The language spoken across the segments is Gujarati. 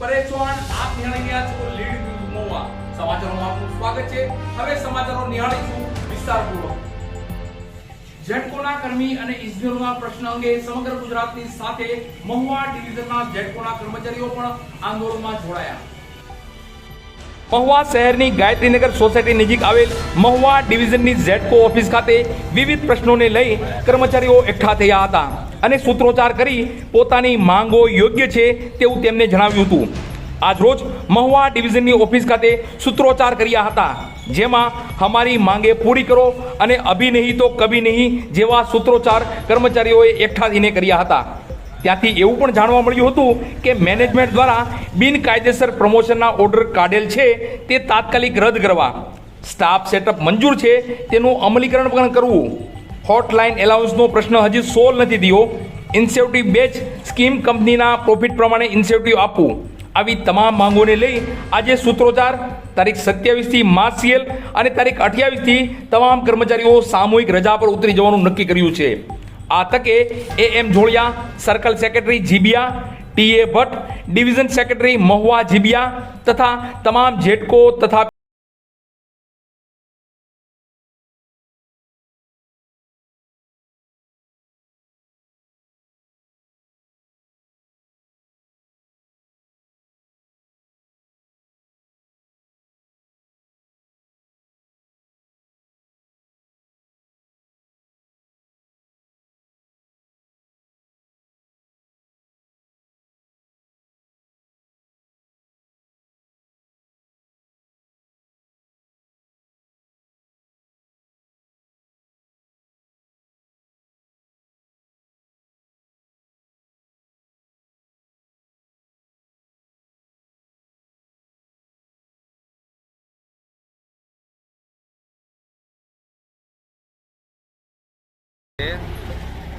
પરેચવાણ આપ નિહાળી રહ્યા છો, લીડ ન્યૂઝ મોવા. સમાચારોમાં આપનું સ્વાગત છે. હવે સમાચારો નિહાળીશું. વિસ્તારપૂર્વક જેટકોના કર્મી અને ઇજનેરોના પ્રશ્ન અંગે સમગ્ર ગુજરાતની સાથે મહુવા ડિવિઝનના જેટકોના કર્મચારીઓ પણ આંદોલનમાં જોડાયા. મહુવા શહેરની ગાયત્રીનગર સોસાયટી નજીક આવેલ મહુવા ડિવિઝનની ઝેડકો ઓફિસ ખાતે વિવિધ પ્રશ્નોને લઈ કર્મચારીઓ એકઠા થયા હતા. અને સૂત્રોચ્ચાર કરી પોતાની માંગો યોગ્ય છે તેવું તેમને જણાવ્યું હતું. આજરોજ મહુવા ડિવિઝનની ઓફિસ ખાતે સૂત્રોચ્ચાર કર્યા હતા. જેમાં અમારી માંગે પૂરી કરો અને અભી નહીં તો કભી નહીં જેવા સૂત્રોચ્ચાર કર્મચારીઓએ એકઠા થઈને કર્યા હતા. ત્યાંથી એવું પણ જાણવા મળ્યું હતું કે મેનેજમેન્ટ દ્વારા બિનકાયદેસર પ્રમોશનના ઓર્ડર કાઢેલ છે તે તાત્કાલિક રદ કરવા. સ્ટાફ સેટઅપ મંજૂર છે તેનું અમલીકરણ પણ કરવું. હોટલાઇન એલાઉન્સનો પ્રશ્ન હજી સોલ્વ નથી થયો. ઇન્સેન્ટિવ બેચ સ્કીમ કંપનીના પ્રોફિટ પ્રમાણે ઇન્સેન્ટિવ આપવું. આવી તમામ માંગોને લઈ આજે સૂત્રોચ્ચાર, તારીખ સત્યાવીસથી માર્ચસીએલ અને તારીખ અઠ્યાવીસથી તમામ કર્મચારીઓ સામૂહિક રજા પર ઉતરી જવાનું નક્કી કર્યું છે. આ તકે A M Jodiya circle secretary Jibiya, T A Bhatt division secretary Mahuva Jibiya તથા તમામ જેટકો તથા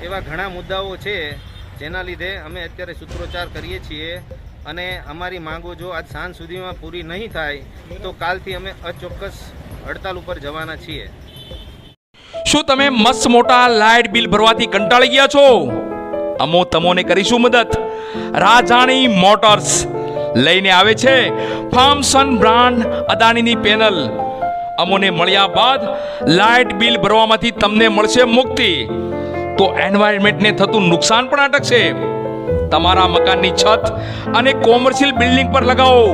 એવા ઘણા મુદ્દાઓ છે જેના લીધે અમે અત્યારે સૂત્રોચ્ચાર કરીએ છીએ અને અમારી માંગો જો આજ સાંજ સુધીમાં પૂરી નહીં થાય, તો કાલથી અમે અચોક્કસ હડતાલ ઉપર જવાના છીએ. શું તમે મસ્ત મોટા લાઇટ બિલ ભરવાથી કંટાળી ગયા છો? અમો તમોને કરીશું મદદ. રાજાણી મોટર્સ લઈને આવે છે. ફાર્મસન બ્રાન્ડ અદાણીની પેનલ. અમોને મળ્યા બાદ લાઇટ બિલ ભરવામાંથી તમને મળશે મુક્તિ. તો એન્વાયરમેન્ટને થતું નુકસાન પણ અટકશે તમારા મકાનની છત અને કોમર્શિયલ બિલ્ડિંગ પર લગાવો.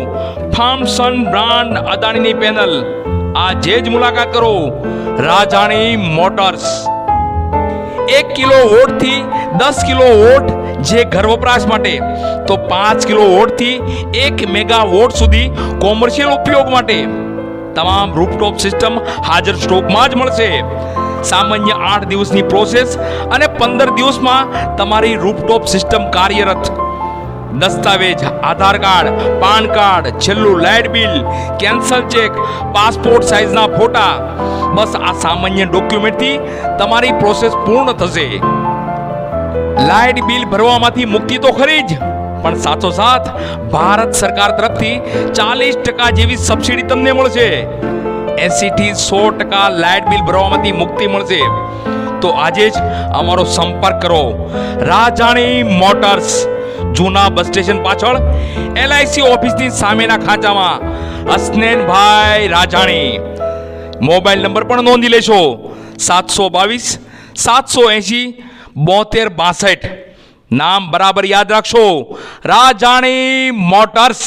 ફાર્મસન બ્રાન્ડ અદાણીની પેનલ આજે જ મુલાકાત કરો. રાજાણી મોટર્સ. એક કિલો વોટથી દસ કિલો વોટ જે ઘર વપરાશ માટે. તો પાંચ કિલો વોટથી એક મેગા વોટ સુધી કોમર્શિયલ ઉપયોગ માટે. તમામ રૂફટોપ સિસ્ટમ હાજર સ્ટોકમાં જ મળશે. સામાન્ય આઠ દિવસની પ્રોસેસ અને પંદર દિવસમાં તમારી રૂફટોપ સિસ્ટમ કાર્યરત. દસ્તાવેજ, આધાર કાર્ડ, પાન કાર્ડ, છેલ્લું light bill cancel cheque passport સાઇઝના ફોટા. બસ આ સામાન્ય ડોક્યુમેન્ટથી તમારી પ્રોસેસ પૂર્ણ થશે. લાઇટ બિલ ભરવામાંથી મુક્તિ તો ખરી જ. પણ સાથોસાથ ભારત સરકાર તરફથી ચાલીસ ટકા જેવી સબસિડી તમને મળશે. એસી થી સો ટકા લાઇટ બિલ ભરવામાંથી મુક્તિ મળશે. તો આજે જ અમારો સંપર્ક કરો. રાજાણી મોટર્સ, જૂના બસ સ્ટેશન પાછળ, એલઆઈસી ઓફિસની સામેના ખાંચામાં અસ્નેનભાઈ રાજાણી. મોબાઈલ નંબર પણ નોંધી લેશો. સાતસો બાવીસ, સાતસો એંશી, બોતેર બાસઠ. નામ બરાબર યાદ રાખશો. રાજાણી મોટર્સ.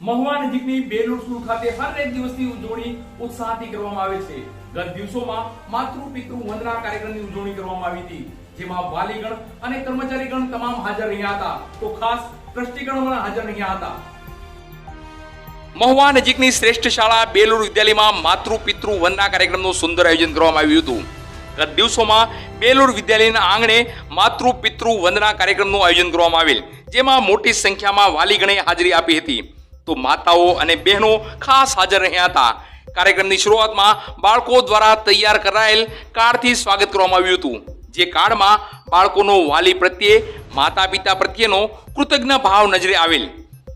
મહુવા નજીકની બેલુર સ્કૂલ ખાતે હર એક દિવસની ઉજવણી ઉત્સાહથી કરવામાં આવે છે. ગત દિવસોમાં માતૃ પિતૃ વંદના કાર્યક્રમની ઉજવણી કરવામાં આવી હતી. જેમાં વાલીગણ અને કર્મચારીગણ તમામ હાજર રહ્યા હતા. તો ખાસ ટ્રસ્ટીગણ પણ હાજર રહ્યા હતા. મહુવા નજીકની શ્રેષ્ઠ શાળા બેલુર વિદ્યાલયમાં માતૃ પિતૃ વંદના કાર્યક્રમનું સુંદર આયોજન કરવામાં આવ્યું હતું. ગત દિવસોમાં બેલુર વિદ્યાલયના આંગણે માતૃ પિતૃ વંદના કાર્યક્રમનું આયોજન કરવામાં આવેલ, જેમાં મોટી સંખ્યામાં વાલીગણે હાજરી આપી હતી. તો માતાઓ અને બહેનો ખાસ હાજર રહ્યા હતા. કાર્યક્રમની શરૂઆતમાં બાળકો દ્વારા તૈયાર કરાયેલ કાર્ડથી સ્વાગત કરવામાં આવ્યું હતું. જે કાર્ડમાં બાળકોનો વાલી પ્રત્યે માતા પિતા પ્રત્યેનો કૃતજ્ઞ ભાવ નજરે આવેલ.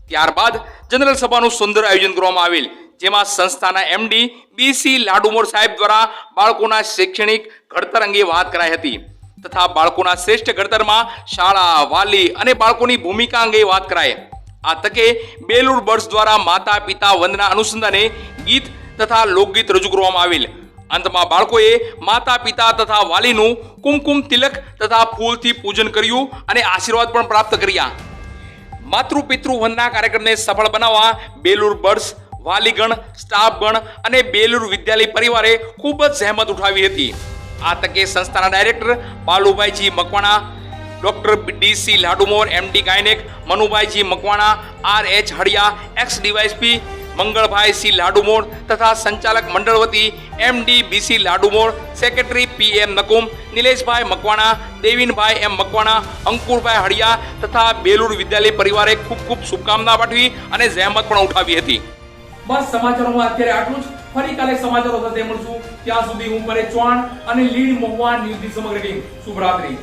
ત્યારબાદ જનરલ સભાનું સુંદર આયોજન કરવામાં આવેલ. જેમાં સંસ્થાના એમડી બીસી લાડુમોર સાહેબ દ્વારા બાળકોના શૈક્ષણિક ઘડતર અંગે વાત કરાઈ હતી તથા બાળકોના શ્રેષ્ઠ ઘડતરમાં શાળા, વાલી અને બાળકોની ભૂમિકા અંગે વાત કરાય આ તકે બેલુર બર્ડ્સ દ્વારા માતા પિતા વંદના અનુસંધાને ગીત તથા લોકગીત રજૂ કરવામાં આવેલ. અંતમાં બાળકોએ માતા પિતા તથા વાલીનું કુમકુમ તિલક તથા ફૂલથી પૂજન કર્યું અને આશીર્વાદ પણ પ્રાપ્ત કર્યા. માતૃ પિતૃ વંદના કાર્યક્રમને સફળ બનાવવા બેલુર બર્ડ્સ વાલીગણ, સ્ટાફગણ અને બેલુર વિદ્યાલય પરિવારે ખૂબ જ સહેમત ઉઠાવી હતી. આ તકે સંસ્થાના director Balubhaiji Makwana, doctor DC Ladumor MD gynaec, Manubhaiji Makwana R H Haliya ex DYSP Mangalbhai C Ladumor તથા સંચાલક મંડળ વતી MD BC Ladumor secretary P M Nakum, Nileshbhai Makwana, Devinbhai M Makwana, Ankurbhai Haliya તથા બેલુર વિદ્યાલય પરિવારે ખૂબ ખૂબ શુભકામના પાઠવી અને જહેમત પણ ઉઠાવી હતી. બસ સમાચારોમાં અત્યારે આટલું જ. ફરી કાલે સમાચારો સાથે મળશું. ત્યાં સુધી હું પરેશ ચૌહાણ અને લીડ મહુવા ન્યૂઝની સમગ્ર ટીમ. શુભરાત્રી.